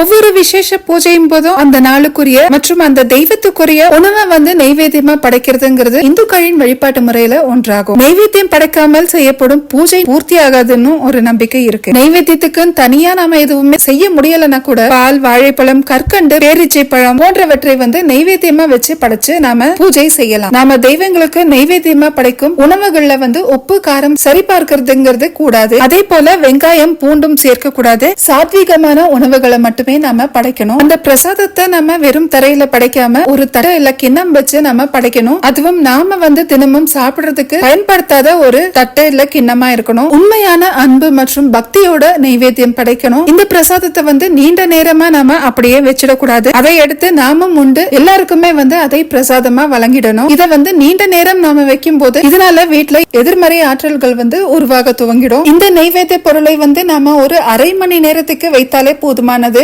ஒவ்வொரு விசேஷ பூஜையும் போதும் அந்த நாளுக்குரிய மற்றும் அந்த தெய்வத்துக்குரிய உணவை வந்து நைவேத்தியமா படைக்கிறதுங்கிறது இந்துக்களின் வழிபாட்டு முறையில ஒன்றாகும். நைவேத்தியம் படைக்காமல் செய்யப்படும் பூஜை பூர்த்தி ஆகாதுன்னு ஒரு நம்பிக்கை இருக்கு. நைவேத்தியத்துக்கு தனியா நாம எதுவுமே செய்ய முடியலன்னா கூட பால் வாழைப்பழம் கற்கண்டு பேரிச்சை பழம் போன்றவற்றை வந்து நைவேத்தியமா வச்சு படைச்சு நாம பூஜை செய்யலாம். நாம தெய்வங்களுக்கு நைவேத்தியமா படைக்கும் உணவுகள்ல வந்து உப்பு காரம் சரி பார்க்கறதுங்கிறது கூடாது. அதே போல வெங்காயம் பூண்டும் சேர்க்க கூடாது சாத்வீகமான உணவுகளை மட்டும் நாம படைக்கணும். அந்த பிரசாதத்தை நம்ம வெறும் தரையில படைக்காம ஒரு தட்டை இல்ல கிண்ணம் வச்சு நம்ம படைக்கணும். அதுவும் நாம வந்து தினமும் சாப்பிடுறதுக்கு பயன்படுத்தாத ஒரு தட்டை இல்ல கிண்ணமா இருக்கணும். உண்மையான அன்பு மற்றும் பக்தியோட நைவேத்தியம் படைக்கணும். இந்த பிரசாதத்தை வந்து நீண்ட நேரமா நாம அப்படியே வச்சிடக்கூடாது. அதை எடுத்து நாமும் உண்டு எல்லாருக்குமே வந்து அதை பிரசாதமா வழங்கிடணும். இதை வந்து நீண்ட நேரம் நாம வைக்கும் போது இதனால வீட்டுல எதிர்மறை ஆற்றல்கள் வந்து உருவாக துவங்கிடும். இந்த நைவேத்திய பொருளை வந்து நாம ஒரு அரை மணி நேரத்துக்கு வைத்தாலே போதுமானது.